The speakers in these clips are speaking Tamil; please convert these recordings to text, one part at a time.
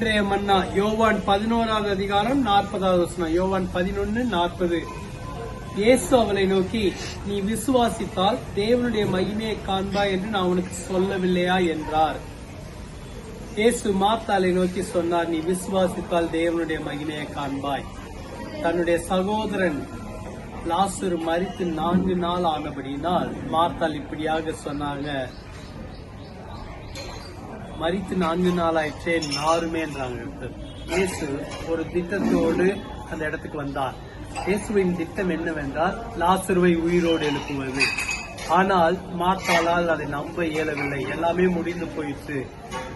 இன்றைய மன்னா யோவான் பதினோராவது அதிகாரம் நாற்பதாவது வசனம். யோவான் பதினொன்னு நாற்பது. இயேசு அவளை நோக்கி நீ விசுவாசித்தால் தேவனுடைய மகிமையை காண்பாய் என்று நான் உனக்கு சொல்லவில்லையா? என்றார். இயேசு மாத்தாலை நோக்கி சொன்னார் நீ விசுவாசித்தால் தேவனுடைய மகிமையை காண்பாய். தன்னுடைய சகோதரன் லாசரு மறித்து நான்கு நாள் ஆனபடினால் மார்த்தாள் இப்படியாக சொன்னாங்க மரித்து நான்கு நாள் ஆயிடுச்சே நாருமே என்றாங்க இயேசு ஒரு திட்டத்தோடு அந்த இடத்துக்கு வந்தார். இயேசுவின் திட்டம் என்னவென்றால் லாசருவை உயிரோடு எழுப்புவது. ஆனால் மாத்தாளால் அதை நம்ப இயலவில்லை. எல்லாமே முடிந்து போயிட்டு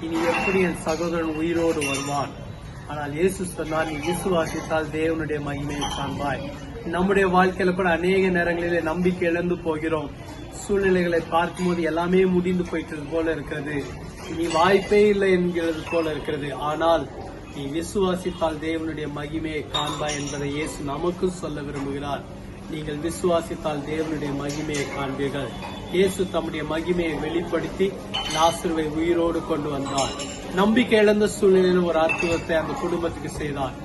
இனி எப்படி என் சகோதரன் உயிரோடு வருவான்? ஆனால் இயேசு சொன்னார் நீ விசுவாசித்தால் தேவனுடைய மகிமையை காண்பாய். நம்முடைய வாழ்க்கையில கூட அநேக நேரங்களிலே நம்பிக்கை இழந்து போகிறோம். சூழ்நிலைகளை பார்க்கும்போது எல்லாமே முடிந்து போயிட்டது போல இருக்கிறது. இனி வாய்ப்பே இல்லை என்கிறது போல இருக்கிறது. ஆனால் நீ விசுவாசித்தால் தேவனுடைய மகிமையை காண்பா என்பதை இயேசு நமக்கும் சொல்ல விரும்புகிறார். நீங்கள் விசுவாசித்தால் தேவனுடைய மகிமையை காண்பீர்கள். இயேசு தம்முடைய மகிமையை வெளிப்படுத்தி லாசருவை உயிரோடு கொண்டு வந்தார். நம்பிக்கை இழந்த சூழ்நிலையில் ஒரு அற்புதத்தை அந்த குடும்பத்துக்கு செய்தார்.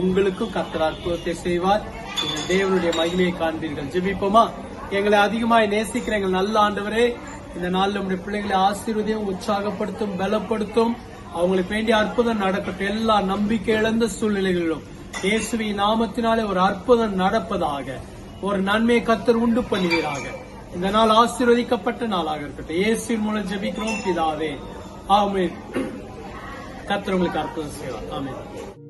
உங்களுக்கும் கத்தர் அற்புதத்தை செய்வார். நீங்கள் தேவனுடைய மகிமையை காண்பீர்கள். ஜெபிப்போமா? எங்களை அதிகமாய் நேசிக்கிற எங்கள் நல்ல ஆண்டவரே இந்த நாள் நம்முடைய பிள்ளைகளை ஆசீர்வதியும் உற்சாகப்படுத்தும் பலப்படுத்தும். அவங்களுக்கு வேண்டிய அற்புதம் நடக்கட்டும். எல்லா நம்பிக்கை இழந்த சூழ்நிலைகளிலும் இயேசுவின் நாமத்தினாலே ஒரு அற்புதம் நடப்பதாக ஒரு நன்மையை கத்தர் உண்டு பண்ணுவீராக. இந்த நாள் ஆசீர்வதிக்கப்பட்ட நாளாக இருக்கட்டும். இயேசுவின் மூலம் ஜெபிக்கிறோம் பிதாவே. ஆமென். கத்தர் உங்களுக்கு அற்புதம் செய்வார். ஆமீன்.